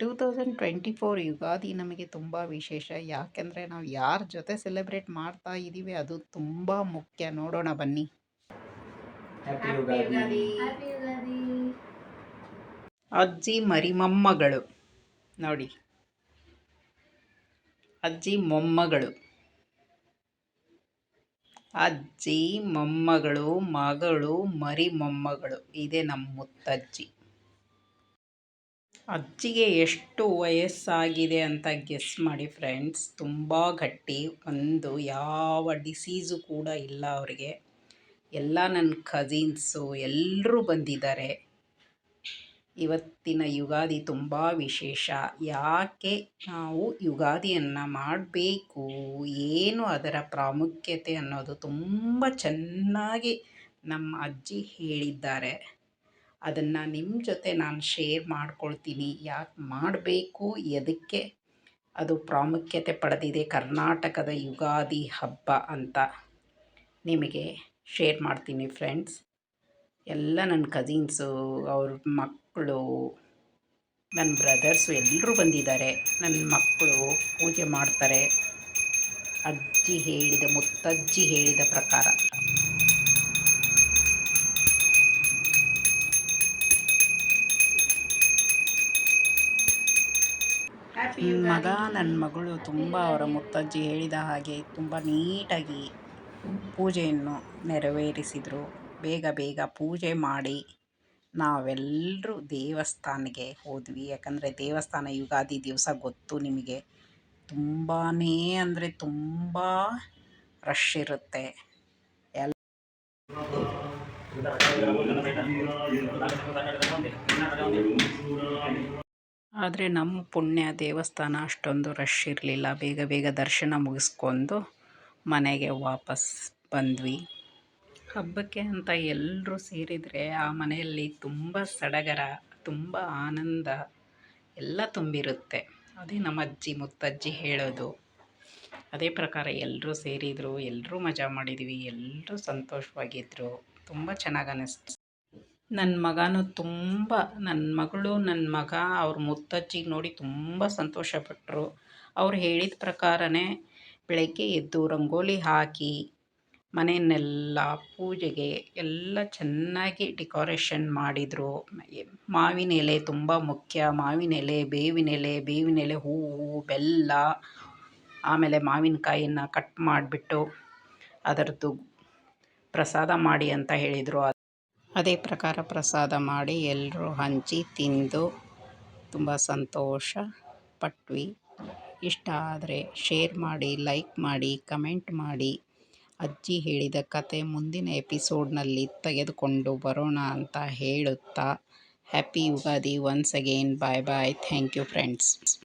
Two thousand twenty four Ugadi ನಮಗೆ ತುಂಬ ವಿಶೇಷ. ಯಾಕೆಂದರೆ ನಾವು ಯಾರ ಜೊತೆ ಸೆಲೆಬ್ರೇಟ್ ಮಾಡ್ತಾ ಇದ್ದೀವಿ ಅದು ತುಂಬ ಮುಖ್ಯ. ನೋಡೋಣ ಬನ್ನಿ. ಹ್ಯಾಪಿ ಯುಗಾದಿ. ಹ್ಯಾಪಿ ಯುಗಾದಿ. ಅಜ್ಜಿ ಮರಿಮಮ್ಮಗಳು. ನೋಡಿ. ಅಜ್ಜಿ ಮೊಮ್ಮಗಳು. ಅಜ್ಜಿ ಮೊಮ್ಮಗಳು ಮಗಳು ಮರಿಮೊಮ್ಮಗಳು. ಇದೆ ಇದೇ ನಮ್ಮ ಮುತ್ತಜ್ಜಿ. ಅಜ್ಜಿಗೆ ಎಷ್ಟು ವಯಸ್ಸಾಗಿದೆ ಅಂತ ಗೆಸ್ ಮಾಡಿ ಫ್ರೆಂಡ್ಸ್ ತುಂಬ ಗಟ್ಟಿ. ಒಂದು ಯಾವ ಡಿಸೀಸು ಕೂಡ ಇಲ್ಲ ಅವರಿಗೆ. ಎಲ್ಲ ನನ್ನ ಕಸಿನ್ಸು ಎಲ್ಲರೂ ಬಂದಿದ್ದಾರೆ. ಇವತ್ತಿನ ಯುಗಾದಿ ತುಂಬ ವಿಶೇಷ. ಯಾಕೆ ನಾವು ಯುಗಾದಿಯನ್ನು ಮಾಡಬೇಕು? ಏನು ಅದರ ಪ್ರಾಮುಖ್ಯತೆ ಅನ್ನೋದು ತುಂಬ ಚೆನ್ನಾಗಿ ನಮ್ಮ ಅಜ್ಜಿ ಹೇಳಿದ್ದಾರೆ. ಅದನ್ನು ನಿಮ್ಮ ಜೊತೆ ನಾನು ಶೇರ್ ಮಾಡ್ಕೊಳ್ತೀನಿ. ಯಾಕೆ ಮಾಡಬೇಕು? ಎದಕ್ಕೆ? ಅದು ಪ್ರಾಮುಖ್ಯತೆ ಪಡೆದಿದೆ ಕರ್ನಾಟಕದ ಯುಗಾದಿ ಹಬ್ಬ ಅಂತ ನಿಮಗೆ ಶೇರ್ ಮಾಡ್ತೀನಿ ಫ್ರೆಂಡ್ಸ್ ಎಲ್ಲ ನನ್ನ ಕಸಿನ್ಸು ಅವ್ರ ಮಕ್ಕಳು ನನ್ನ ಬ್ರದರ್ಸು ಎಲ್ಲರೂ ಬಂದಿದ್ದಾರೆ. ನನ್ನ ಮಕ್ಕಳು ಪೂಜೆ ಮಾಡ್ತಾರೆ. ಅಜ್ಜಿ ಹೇಳಿದ ಮುತ್ತಜ್ಜಿ ಹೇಳಿದ ಪ್ರಕಾರ. ಮಗ ನನ್ನ ಮಗಳು ತುಂಬ ಅವರ ಮುತ್ತಜ್ಜಿ ಹೇಳಿದ ಹಾಗೆ ತುಂಬ ನೀಟಾಗಿ ಪೂಜೆಯನ್ನು ನೆರವೇರಿಸಿದರು. ಬೇಗ ಬೇಗ ಪೂಜೆ ಮಾಡಿ ನಾವೆಲ್ಲರೂ ದೇವಸ್ಥಾನಕ್ಕೆ ಹೋದ್ವಿ. ಯಾಕಂದರೆ ದೇವಸ್ಥಾನ ಯುಗಾದಿ ದಿವಸ ಗೊತ್ತು ನಿಮಗೆ. ತುಂಬಾ ಅಂದರೆ ತುಂಬ ರಶ್ ಇರುತ್ತೆ. ಎಲ್ಲ ಆದರೆ ನಮ್ಮ ಪುಣ್ಯ ದೇವಸ್ಥಾನ ಅಷ್ಟೊಂದು ರಶ್ ಇರಲಿಲ್ಲ. ಬೇಗ ಬೇಗ ದರ್ಶನ ಮುಗಿಸ್ಕೊಂಡು ಮನೆಗೆ ವಾಪಸ್ ಬಂದ್ವಿ. ಹಬ್ಬಕ್ಕೆ ಅಂತ ಎಲ್ಲರೂ ಸೇರಿದರೆ ಆ ಮನೆಯಲ್ಲಿ ತುಂಬ ಸಡಗರ, ತುಂಬ ಆನಂದ, ಎಲ್ಲ ತುಂಬಿರುತ್ತೆ. ಅದೇ ನಮ್ಮ ಅಜ್ಜಿ ಮುತ್ತಜ್ಜಿ ಹೇಳೋದು. ಅದೇ ಪ್ರಕಾರ ಎಲ್ಲರೂ ಸೇರಿದರು ಎಲ್ಲರೂ ಮಜಾ ಮಾಡಿದ್ವಿ ಎಲ್ಲರೂ ಸಂತೋಷವಾಗಿದ್ದರು ತುಂಬ ಚೆನ್ನಾಗಿ ಅನ್ನಿಸ್ತು ನನ್ನ ಮಗನೂ ತುಂಬ ನನ್ನ ಮಗಳು ನನ್ನ ಮಗ ಅವ್ರ ಮುತ್ತಜ್ಜಿಗೆ ನೋಡಿ ತುಂಬ ಸಂತೋಷಪಟ್ಟರು ಅವ್ರು ಹೇಳಿದ ಪ್ರಕಾರನೇ ಬೆಳಗ್ಗೆ ಎದ್ದು ರಂಗೋಲಿ ಹಾಕಿ ಮನೆಯನ್ನೆಲ್ಲ ಪೂಜೆಗೆ ಎಲ್ಲ ಚೆನ್ನಾಗಿ ಡೆಕೋರೇಷನ್ ಮಾಡಿದರು. ಮಾವಿನ ಎಲೆ ತುಂಬ ಮುಖ್ಯ, ಮಾವಿನ ಎಲೆ, ಬೇವಿನ ಎಲೆ ಬೇವಿನ ಎಲೆ ಹೂವು, ಬೆಲ್ಲ, ಆಮೇಲೆ ಮಾವಿನಕಾಯಿನ ಕಟ್ ಮಾಡಿಬಿಟ್ಟು ಅದರದ್ದು ಪ್ರಸಾದ ಮಾಡಿ ಅಂತ ಹೇಳಿದರು. ಅದೇ ಪ್ರಕಾರ ಪ್ರಸಾದ ಮಾಡಿ ಎಲ್ಲರೂ ಹಂಚಿ ತಿಂದು ತುಂಬ ಸಂತೋಷ ಪಟ್ವಿ. ಇಷ್ಟ ಆದರೆ ಶೇರ್ ಮಾಡಿ ಲೈಕ್ ಮಾಡಿ ಕಮೆಂಟ್ ಮಾಡಿ. ಅಜ್ಜಿ ಹೇಳಿದ ಕತೆ ಮುಂದಿನ ಎಪಿಸೋಡ್ನಲ್ಲಿ ತೆಗೆದುಕೊಂಡು ಬರೋಣ ಅಂತ ಹೇಳುತ್ತಾ happy Ugadi once again bye bye thank you friends